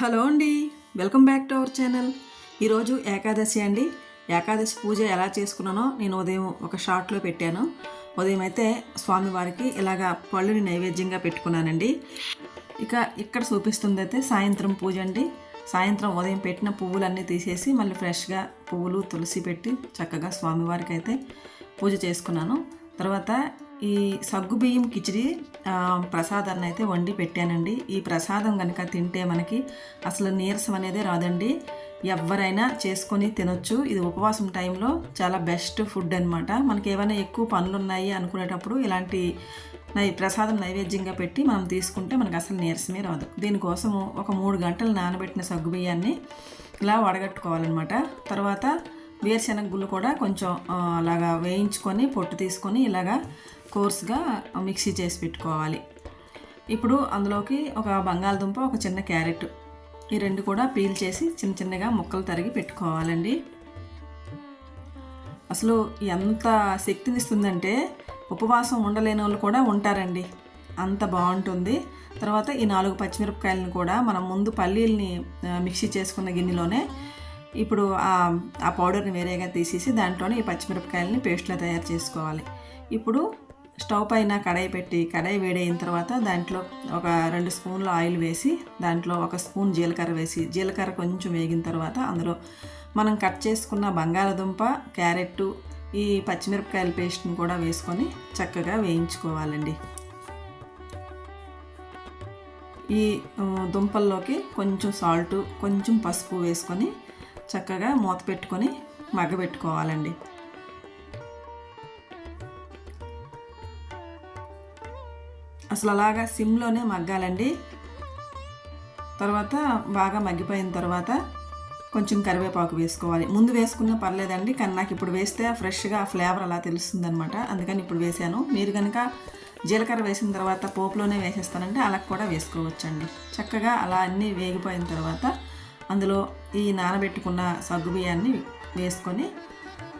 Hello అండి welcome back to our channel. ఈరోజు ఏకాదశి అండి. ఏకాదశి పూజ ఎలా చేసుకున్నానో నేను ఉదయం ఒక షార్ట్లో పెట్టాను. ఉదయం అయితే స్వామివారికి ఇలాగా పళ్ళుని నైవేద్యంగా పెట్టుకున్నానండి. ఇక ఇక్కడ చూపిస్తుంది అయితే సాయంత్రం పూజ అండి. సాయంత్రం ఉదయం పెట్టిన పువ్వులన్నీ తీసేసి మళ్ళీ ఫ్రెష్గా పువ్వులు తులసి పెట్టి చక్కగా స్వామివారికి అయితే పూజ చేసుకున్నాను. తర్వాత ఈ సగ్గుబియ్యం కిచిడి ప్రసాదాన్ని అయితే వండి పెట్టానండి. ఈ ప్రసాదం కనుక తింటే మనకి అసలు నీరసం అనేది రాదండి. ఎవరైనా చేసుకొని తినొచ్చు. ఇది ఉపవాసం టైంలో చాలా బెస్ట్ ఫుడ్ అనమాట మనకి ఏమైనా ఎక్కువ పనులు ఉన్నాయి అనుకునేటప్పుడు ఇలాంటి నై ప్రసాదం నైవేద్యంగా పెట్టి మనం తీసుకుంటే మనకు అసలు నీరసమే రాదు. దీనికోసము ఒక మూడు గంటలు నానబెట్టిన సగ్గుబియ్యాన్ని ఇలా వడగట్టుకోవాలన్నమాట. తర్వాత వేరుశెనగ గుళ్ళు కూడా కొంచెం అలాగా వేయించుకొని పొట్టు తీసుకొని ఇలాగా కోర్స్గా మిక్సీ చేసి పెట్టుకోవాలి. ఇప్పుడు అందులోకి ఒక బంగాళదుంప ఒక చిన్న క్యారెట్ ఈ రెండు కూడా పీల్ చేసి చిన్న చిన్నగా ముక్కలు తరిగి పెట్టుకోవాలండి. అసలు ఎంత శక్తినిస్తుందంటే ఉపవాసం ఉండలేని వాళ్ళు కూడా ఉంటారండి. అంత బాగుంటుంది. తర్వాత ఈ నాలుగు పచ్చిమిరపకాయలను కూడా మనం ముందు పల్లీల్ని మిక్సీ చేసుకున్న గిన్నెలోనే ఇప్పుడు ఆ ఆ పౌడర్ని వేరేగా తీసేసి దాంట్లోనే ఈ పచ్చిమిరపకాయలని పేస్ట్లా తయారు చేసుకోవాలి. ఇప్పుడు స్టవ్ పైన కడాయి పెట్టి కడాయి వేడైన తర్వాత దాంట్లో ఒక రెండు స్పూన్ల ఆయిల్ వేసి దాంట్లో ఒక స్పూన్ జీలకర్ర వేసి జీలకర్ర కొంచెం వేగిన తర్వాత అందులో మనం కట్ చేసుకున్న బంగాళదుంప క్యారెట్ ఈ పచ్చిమిరపకాయల పేస్ట్ని కూడా వేసుకొని చక్కగా వేయించుకోవాలండి. ఈ దుంపల్లోకి కొంచెం సాల్ట్ కొంచెం పసుపు వేసుకొని చక్కగా మూత పెట్టుకొని మగ్గబెట్టుకోవాలండి. అసలు అలాగా సిమ్లోనే మగ్గాలండి. తర్వాత బాగా మగ్గిపోయిన తర్వాత కొంచెం కరివేపాకు వేసుకోవాలి. ముందు వేసుకున్నా పర్లేదండి కానీ నాకు ఇప్పుడు వేస్తే ఫ్రెష్గా ఆ ఫ్లేవర్ అలా తెలుస్తుంది అనమాట అందుకని ఇప్పుడు వేసాను. మీరు కనుక జీలకర్ర వేసిన తర్వాత పోపులోనే వేసేస్తానంటే అలా కూడా వేసుకోవచ్చండి. చక్కగా అలా అన్నీ వేగిపోయిన తర్వాత అందులో ఈ నానబెట్టుకున్న సగ్గు బియ్యాన్ని వేసుకొని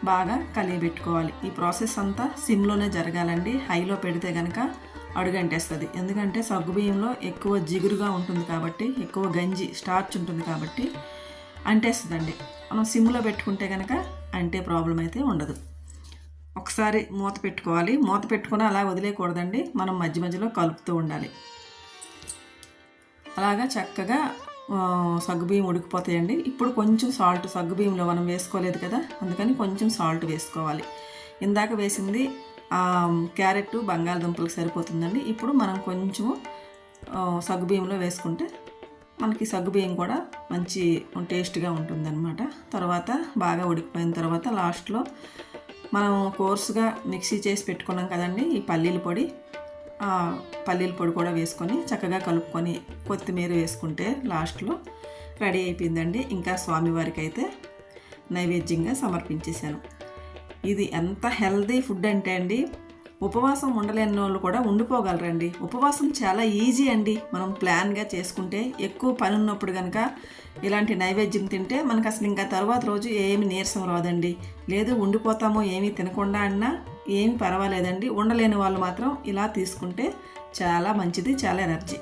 బాగా కలియబెట్టుకోవాలి. ఈ ప్రాసెస్ అంతా సిమ్లోనే జరగాలండి. హైలో పెడితే కనుక అడుగంటేస్తుంది. ఎందుకంటే సగ్గుబియ్యంలో ఎక్కువ జిగురుగా ఉంటుంది కాబట్టి ఎక్కువ గంజి స్టార్చ్ ఉంటుంది కాబట్టి అంటేస్తుందండి. మనం సిమ్లో పెట్టుకుంటే కనుక అంటే ప్రాబ్లం అయితే ఉండదు. ఒకసారి మూత పెట్టుకోవాలి. మూత పెట్టుకుని అలా వదిలేయకూడదండి. మనం మధ్య మధ్యలో కలుపుతూ ఉండాలి. అలాగా చక్కగా సగ్గుబియ్యం ఉడికిపోతాయండి. ఇప్పుడు కొంచెం సాల్ట్ సగ్గుబియ్యంలో మనం వేసుకోలేదు కదా అందుకని కొంచెం సాల్ట్ వేసుకోవాలి. ఇందాక వేసింది ఆ, క్యారెట్ బంగాళదుంపలకు సరిపోతుందండి. ఇప్పుడు మనం కొంచెము సగ్గుబియ్యంలో వేసుకుంటే మనకి సగ్గుబియ్యం కూడా మంచి టేస్ట్గా ఉంటుందన్నమాట. తర్వాత బాగా ఉడికిపోయిన తర్వాత లాస్ట్లో మనం కోర్సుగా మిక్సీ చేసి పెట్టుకున్నాం కదండి ఈ పల్లీల పొడి. పల్లీల పొడి కూడా వేసుకొని చక్కగా కలుపుకొని కొత్తిమీర వేసుకుంటే లాస్ట్లో రెడీ అయిపోయిందండి. ఇంకా స్వామివారికి అయితే నైవేద్యంగా సమర్పించేశాను. ఇది ఎంత హెల్దీ ఫుడ్ అంటే అండి ఉపవాసం ఉండలేని వాళ్ళు కూడా ఉండిపోగలరండి. ఉపవాసం చాలా ఈజీ అండి. మనం ప్లాన్గా చేసుకుంటే ఎక్కువ పని ఉన్నప్పుడు కనుక ఇలాంటి నైవేద్యం తింటే మనకు అసలు ఇంకా తర్వాత రోజు ఏమి నీరసం రాదండి. లేదు ఉండిపోతామో ఏమీ తినకుండా అన్నా ఏమి పర్వాలేదండి. ఉండలేని వాళ్ళు మాత్రం ఇలా తీసుకుంటే చాలా మంచిది చాలా ఎనర్జీ